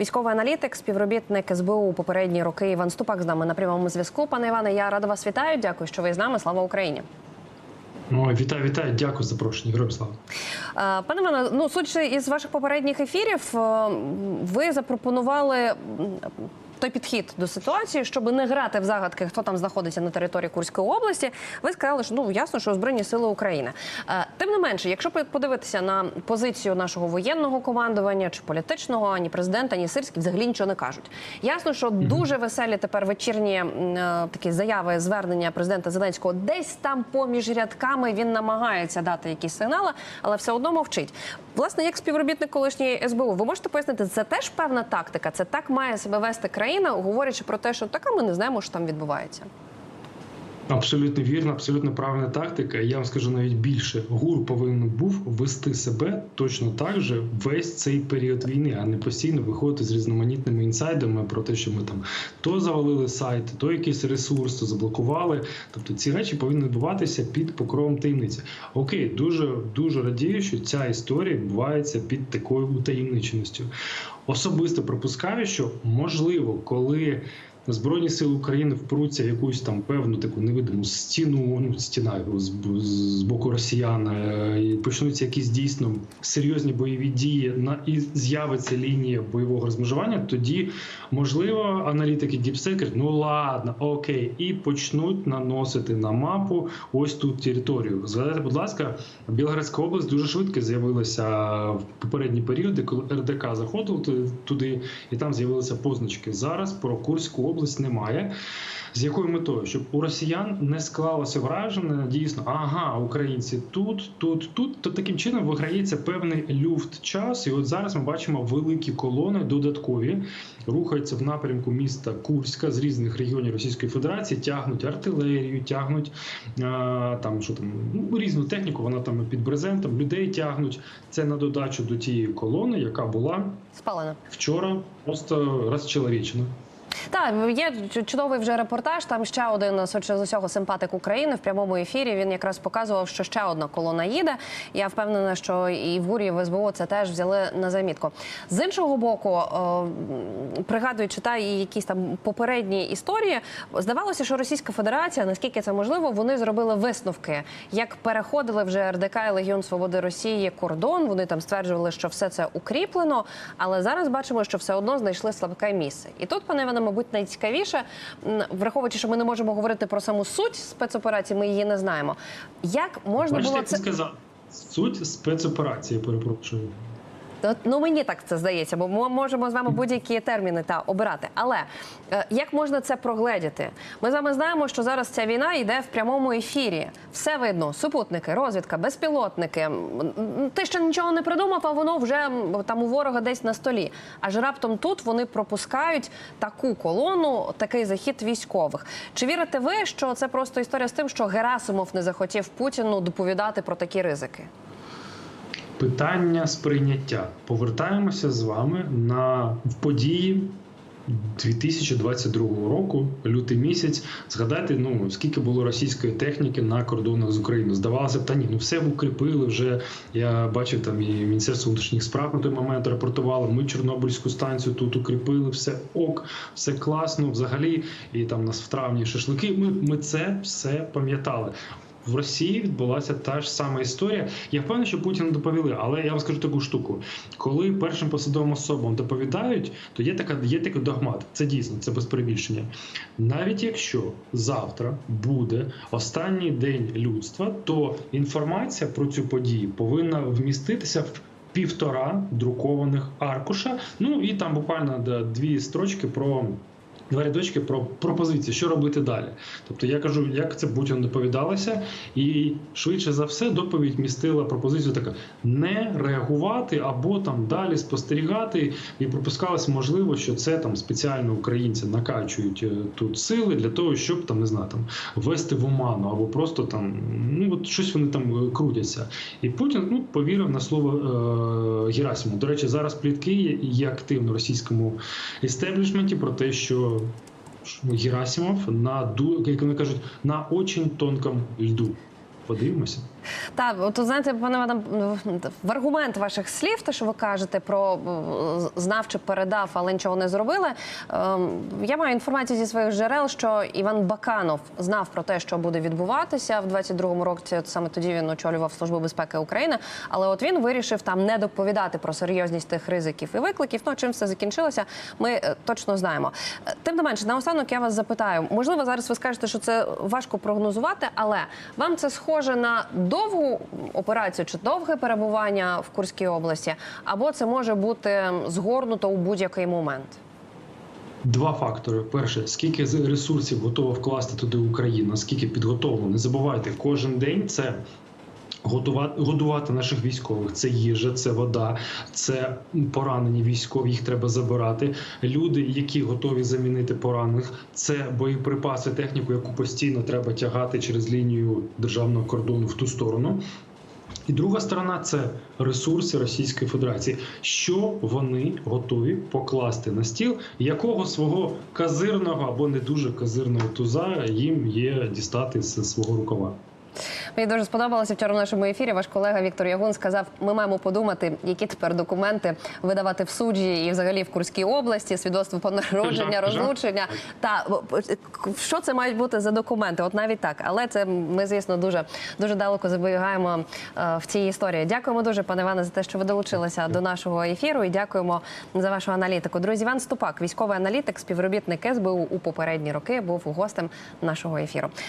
Військовий аналітик, співробітник СБУ у попередні роки Іван Ступак з нами на прямому зв'язку. Пане Іване, я рада вас вітаю. Дякую, що ви з нами. Слава Україні. Ну, вітаю, вітаю, дякую за запрошення. Героям слава. Е, Пане Іване, ну судячи із ваших попередніх ефірів, е, ви запропонували. Той підхід до ситуації, щоб не грати в загадки, хто там знаходиться на території Курської області, ви сказали, що ну ясно, що збройні сили України. Е, Тим не менше, якщо подивитися на позицію нашого воєнного командування чи політичного, ані президента, ані сирський взагалі нічого не кажуть. Ясно, що дуже веселі тепер вечірні е, такі заяви, звернення президента Зеленського. Десь там поміж рядками він намагається дати якісь сигнали, але все одно мовчить. Власне, як співробітник колишньої СБУ, ви можете пояснити, це теж певна тактика. Це так має себе вести країна, говорячи про те, що така ми не знаємо, що там відбувається. Абсолютно вірна, абсолютно правильна тактика. Я вам скажу навіть більше. ГУР повинен був вести себе точно так же весь цей період війни, а не постійно виходити з різноманітними інсайдами про те, що ми там то завалили сайт, то якийсь ресурс, то заблокували. Тобто ці речі повинні відбуватися під покровом таємниці. Окей, дуже дуже радію, що ця історія відбувається під такою утаємниченістю. Особисто припускаю, що можливо, коли Збройні сили України впруться в якусь там певну таку невидиму стіну, ну стіна з, з боку росіян, е, і почнуться якісь дійсно серйозні бойові дії на і з'явиться лінія бойового розмежування. Тоді можливо аналітики Діпсек кажуть, ну ладно, окей, і почнуть наносити на мапу ось тут територію. Згадайте, будь ласка, Білградська область дуже швидко з'явилася в попередні періоди, коли РДК заходив туди, і там з'явилися позначки. Зараз про Курську область немає. З якою метою, щоб у росіян не склалося враження, дійсно, ага, українці тут, тут, тут, то таким чином виграється певний люфт час. І от зараз ми бачимо великі колони додаткові, рухаються в напрямку міста Курська з різних регіонів Російської Федерації, тягнуть артилерію, тягнуть а, там, що там ну, різну техніку. Вона там під брезентом, людей тягнуть. Це на додачу до тієї колони, яка була Спалено. вчора просто розчеловічена. Так, є чудовий вже репортаж. Там ще один з усього симпатик України в прямому ефірі. Він якраз показував, що ще одна колона їде. Я впевнена, що і в ГУРі, в СБУ це теж взяли на замітку. З іншого боку, е, пригадуючи та і якісь там попередні історії, здавалося, що Російська Федерація, наскільки це можливо, вони зробили висновки, як переходили вже РДК і Легіон Свободи Росії кордон. Вони там стверджували, що все це укріплено, але зараз бачимо, що все одно знайшли слабке місце. І тут, пане Іване, мабуть, найцікавіше, враховуючи, що ми не можемо говорити про саму суть спецоперації, ми її не знаємо. Як можна Бачите, було це сказав? Суть спецоперації, перепрошую. От, Ну мені так це здається, бо ми можемо з вами будь-які терміни та обирати. Але е, як можна це прогледіти? Ми з вами знаємо, що зараз ця війна йде в прямому ефірі. Все видно: супутники, розвідка, безпілотники. Ти ще нічого не придумав, а воно вже там у ворога десь на столі. Аж раптом тут вони пропускають таку колону, такий захід військових. Чи вірите ви, що це просто історія з тим, що Герасимов не захотів Путіну доповідати про такі ризики? Питання сприйняття. Повертаємося з вами на в події 2022 року, лютий місяць. Згадайте, ну скільки було російської техніки на кордонах з Україною. Здавалося б, та ні, ну все укріпили вже. Я бачив там і Міністерство внутрішніх справ на той момент рапортувало. Ми Чорнобильську станцію тут укріпили, все ок, все класно. Взагалі, і там нас в травні шашлики. Ми, ми це все пам'ятали. В Росії відбулася та ж сама історія. Я впевнений, що Путіну доповіли, але я вам скажу таку штуку: коли першим посадовим особам доповідають, то є така є такий догмат. Це дійсно це без перебільшення. Навіть якщо завтра буде останній день людства, то інформація про цю подію повинна вміститися в. Півтора друкованих аркуша. Ну і там буквально дві строчки про два рядочки про пропозиції, що робити далі. Тобто я кажу, як це Путін доповідалося, і швидше за все доповідь містила пропозицію така: не реагувати або там далі спостерігати, і пропускалось можливо, що це там спеціально українці накачують е, тут сили для того, щоб там не знаю, там ввести в оману, або просто там ну от щось вони там е, крутяться. І Путін ну повірив на слово е, Герасиму. До речі, зараз плітки є активно російському істеблішменті про те, що Герасимов на як вони кажуть, на очень тонкому льду. Подивимося. Так, от знаєте, пане Вадам, в аргумент ваших слів, те, що ви кажете про е, знав чи передав, але нічого не зробили. ем, Я маю інформацію зі своїх джерел, що Іван Баканов знав про те, що буде відбуватися в 22-му році. Саме тоді він очолював службу безпеки України. Але от він вирішив там не доповідати про серйозність тих ризиків і викликів. Ну чим все закінчилося, ми е, точно знаємо. Е, Тим не менше, наостанок я вас запитаю. Можливо, зараз ви скажете, що це важко прогнозувати, але вам це схоже на довгу операцію чи довге перебування в Курській області, або це може бути згорнуто у будь-який момент. Два фактори: перше, скільки ресурсів готова вкласти туди Україна, скільки підготовлено. Не забувайте, кожен день це. Готувати, годувати наших військових це їжа, це вода, це поранені військові. Їх треба забирати. Люди, які готові замінити поранених, це боєприпаси, техніку, яку постійно треба тягати через лінію державного кордону в ту сторону. І друга сторона це ресурси Російської Федерації. Що вони готові покласти на стіл, якого свого казирного або не дуже казирного туза їм є дістати з свого рукава. Мені дуже сподобалося вчора в нашому ефірі. Ваш колега Віктор Ягун сказав: ми маємо подумати, які тепер документи видавати в суді і взагалі в Курській області, свідоцтво про народження, розлучення. Та що це мають бути за документи? От навіть так. Але це ми, звісно, дуже дуже далеко забігаємо е, в цій історії. Дякуємо дуже, пане Іване, за те, що ви долучилися до нашого ефіру. І дякуємо за вашу аналітику. Друзі, Іван Ступак, військовий аналітик, співробітник СБУ у попередні роки, був гостем нашого ефіру.